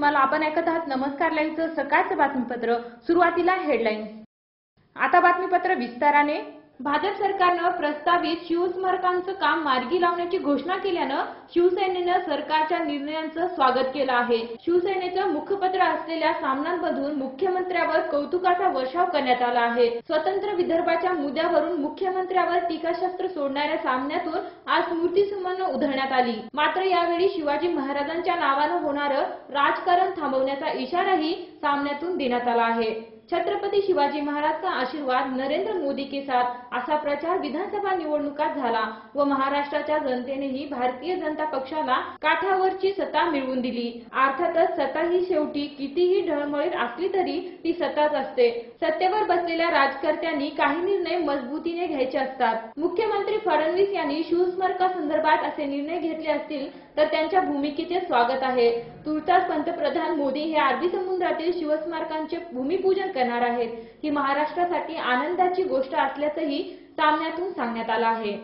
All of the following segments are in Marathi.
मला आपण ऐकत आहात नमस्कार लाईव्हचं सकाळचं बातमीपत्र सुरुवातीला हेडलाईन्स आता बातमीपत्र विस्ताराने. भाजप सरकारनं प्रस्तावित शिवस्मारकांचं काम मार्गी लावण्याची घोषणा केल्यानं शिवसेनेनं सरकारच्या निर्णयांचं स्वागत केलं आहे. शिवसेनेचं मुखपत्र असलेल्या सामन्यांमधून मुख्यमंत्र्यावर कौतुकाचा वर्षाव करण्यात आला आहे. स्वतंत्र विदर्भाच्या मुद्द्यावरून मुख्यमंत्र्यावर टीकाशस्त्र सोडणाऱ्या सामन्यातून आज स्मृतीसुमन उधळण्यात आली. मात्र यावेळी शिवाजी महाराजांच्या नावानं होणारं राजकारण थांबवण्याचा इशाराही सामन्यातून देण्यात आला आहे. छत्रपती शिवाजी महाराज का आशीर्वाद नरेंद्र मोदी के साथ असा प्रचार विधानसभा निवडणुकात झाला व महाराष्ट्राच्या जनतेनेही भारतीय जनता पक्षाला काठावरची सत्ता मिळवून दिली. अर्थातच सत्ता ही शेवटी कितीही ढळमळीत असली तरी ती सत्ताच असते. सत्तेवर बसलेल्या राजकर्त्यांनी काही निर्णय मजबूतीने घ्यायचे असतात. मुख्यमंत्री फडणवीस यांनी शिवस्मारका संदर्भात असे निर्णय घेतले असतील तर त्यांच्या भूमिकेचे स्वागत आहे. तुर्तास पंतप्रधान मोदी हे अरबी समुद्रातील शिवस्मारकांचे भूमिपूजन करणार आहेत. ही महाराष्ट्रासाठी आनंदाची गोष्ट असल्याचंही सामन्यातून सांगण्यात आलं आहे.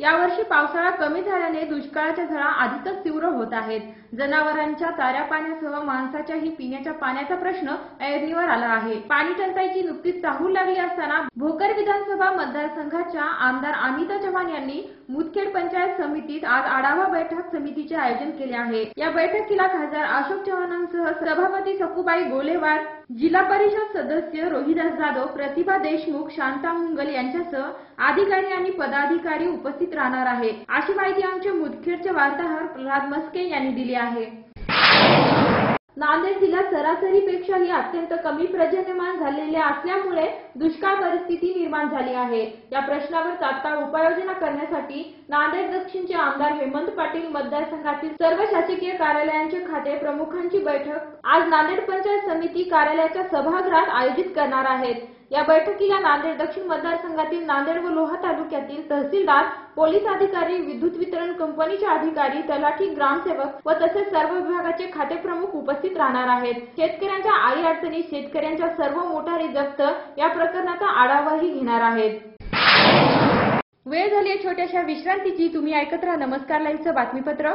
यावर्षी पावसाळा कमी झाल्याने दुष्काळाच्या झळा अधिकच तीव्र होत आहेत. जनावरांच्या चाऱ्या पाण्यासह माणसाच्याही पिण्याच्या पाण्याचा प्रश्न ऐरणीवर आला आहे. पाणी टंचाईची नुकतीच चाहूल लागली असताना भोकर विधानसभा मतदारसंघाच्या आमदार अमिता चव्हाण यांनी मुदखेड पंचायत समितीत आज आढावा बैठक समितीचे आयोजन केले आहे. या बैठकीला खासदार अशोक चव्हाणांसह सभापती सकुबाई गोलेवार जिल्हा परिषद सदस्य रोहिदास जाधव प्रतिभा देशमुख शांता मुंगल यांच्यासह अधिकारी आणि पदाधिकारी उपस्थित राहणार आहे. अशी माहिती आमचे मुदखेडचे वार्ताहर प्रल्हाद मस्के यांनी दिली आहे. नांदेड जिल्ह्यात सरासरीपेक्षाही अत्यंत कमी पर्जन्यमान झालेले असल्यामुळे दुष्काळ परिस्थिती निर्माण झाली आहे. या प्रश्नावर तात्काळ उपाययोजना करण्यासाठी नांदेड दक्षिणचे आमदार हेमंत पाटील मतदारसंघातील सर्व शासकीय कार्यालयांचे खाते प्रमुखांची बैठक आज नांदेड पंचायत समिती कार्यालयाच्या सभागृहात आयोजित करणार आहेत. या बैठकीला नांदेड दक्षिण मतदारसंघातील नांदेड व लोहा तालुक्यातील तहसीलदार पोलीस अधिकारी विद्युत वितरण कंपनीचे अधिकारी तलाठी ग्रामसेवक व तसेच सर्व विभागाचे खातेप्रमुख उपस्थित राहणार आहेत. शेतकऱ्यांच्या आई अडचणी शेतकऱ्यांच्या सर्व मोटारी जप्त या प्रकरणाचा आढावाही घेणार आहेत. वेळ झाली छोट्याशा विश्रांतीची. तुम्ही ऐकत राहा नमस्कार लाईव्हचं बातमीपत्र.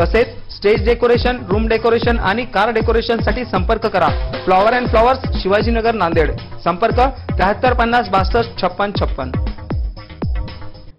तसेच स्टेज डेकोरेशन रूम डेकोरेशन आणि कार डेकोरेशनसाठी संपर्क करा. Flower and flowers Shivajinagar Nanded. संपर्क त्र्याहत्तर पन्नास बासष्ट छप्पन छप्पन.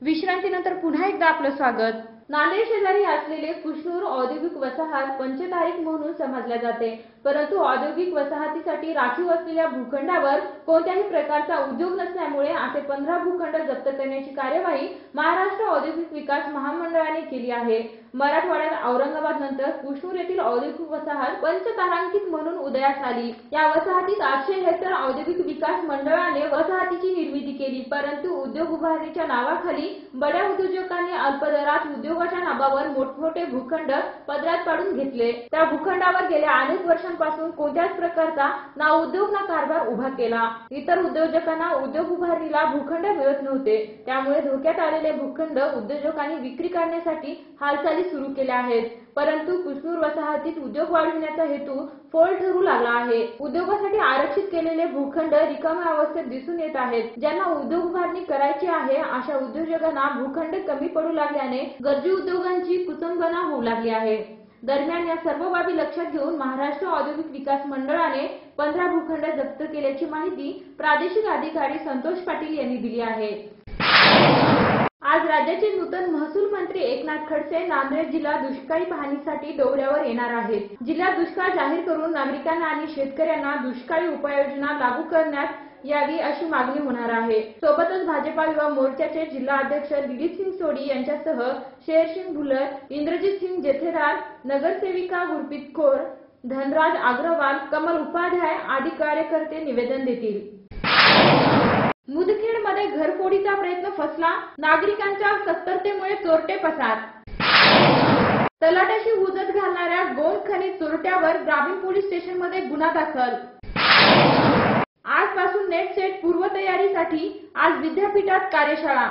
विश्रांतीनंतर पुन्हा एकदा आपलं स्वागत. नांदेड शेजारी असलेले कुशनूर औद्योगिक वसाहत पंचतारीख म्हणून समजल्या जाते. परंतु औद्योगिक वसाहतीसाठी राखीव असलेल्या भूखंडावर कोणत्याही प्रकारचा उद्योग नसल्यामुळे असे पंधरा भूखंड जप्त करण्याची कार्यवाही महाराष्ट्र औद्योगिक विकास महामंडळाने केली आहे. मराठवाड्यात औरंगाबाद नंतर कुशनूर येथील औद्योगिक वसाहत पंचतारांकित म्हणून उदयास आली. या वसाहतीत आठशे हेक्टर औद्योगिक विकास मंडळाने वसाहतीची निर्मिती केली परंतु उद्योग उभारणीच्या नावाखाली बड्या उद्योजकांनी अल्पदरात उद्योगाच्या नावावर मोठमोठे भूखंड पदरात पाडून घेतले. त्या भूखंडावर गेल्या अनेक वर्षांपासून कोणत्याच प्रकारचा ना उद्योग ना कारभार उभा केला. इतर उद्योजकांना उद्योग उभारणीला भूखंड मिळत नव्हते. त्यामुळे धोक्यात आलेले भूखंड उद्योजकांनी विक्री करण्यासाठी हालचाली सुरू केल्या आहेत. परंतु कुसनूर वसाहतीत उद्योग वाढविण्याचा हेतू फोल ठरू लागला आहे. उद्योगासाठी आरक्षित केलेले भूखंड रिकाम्या अवस्थेत दिसून येत आहेत. ज्यांना उद्योग उभारणी करायची आहे अशा उद्योजकांना भूखंड कमी पडू लागल्याने गरजू उद्योगांची कुचंबना होऊ लागली आहे. दरम्यान या सर्व बाबी लक्षात घेऊन महाराष्ट्र औद्योगिक विकास मंडळाने पंधरा भूखंड जप्त केल्याची माहिती प्रादेशिक अधिकारी संतोष पाटील यांनी दिली आहे. आज राज्याचे नूतन महसूल मंत्री एकनाथ खडसे नांदेड जिल्हा दुष्काळी पाहणीसाठी दौऱ्यावर येणार आहेत. जिल्ह्यात दुष्काळ जाहीर करून नागरिकांना आणि शेतकऱ्यांना दुष्काळी उपाययोजना लागू करण्यात यावी अशी मागणी होणार आहे. सोबतच भाजपा युवा मोर्चाचे जिल्हा अध्यक्ष दिलीप सिंग सोडी यांच्यासह शेरसिंग भुलर इंद्रजित सिंग जेथेदार नगरसेविका गुरप्रीत कौर धनराज अग्रवाल कमल उपाध्याय आदी कार्यकर्ते निवेदन देतील. मुदखेडमध्ये घरफोडीचा प्रयत्न फसला. नागरिकांच्या सत्तरतेमुळे चोरटे पसार. तलाट्याशी हुजत घालणाऱ्या गोंद खनिज चोरट्यावर ग्रामीण पोलीस स्टेशनमध्ये गुन्हा दाखल. आजपासून नेट सेट पूर्वतयारीसाठी आज विद्यापीठात कार्यशाळा.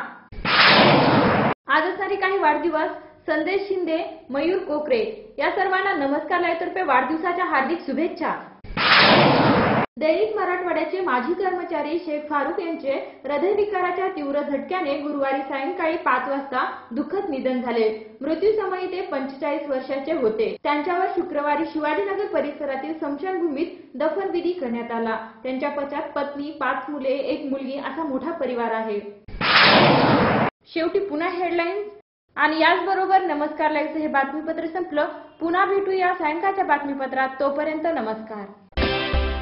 आज असणारे काही वाढदिवस संदेश शिंदे मयूर कोकरे या सर्वांना नमस्कार लाईतर्फे वाढदिवसाच्या हार्दिक शुभेच्छा. दैनिक मराठवाड्याचे माजी कर्मचारी शेख फारुख यांचे हृदयविकाराच्या तीव्र झटक्याने गुरुवारी सायंकाळी पाच वाजता दुःखद निधन झाले. मृत्यूसमयी ते पंचेचाळीस वर्षाचे होते. त्यांच्यावर शुक्रवारी शिवाजीनगर परिसरातील स्मशानभूमीत दफनविधी करण्यात आला. त्यांच्या पश्चात पत्नी पाच मुले एक मुलगी असा मोठा परिवार आहे. शेवटी पुन्हा हेडलाईन्स. आणि याचबरोबर नमस्कार लाईव्हचं हे बातमीपत्र संपलं. पुन्हा भेटूया सायंकाळच्या बातमीपत्रात. तोपर्यंत नमस्कार.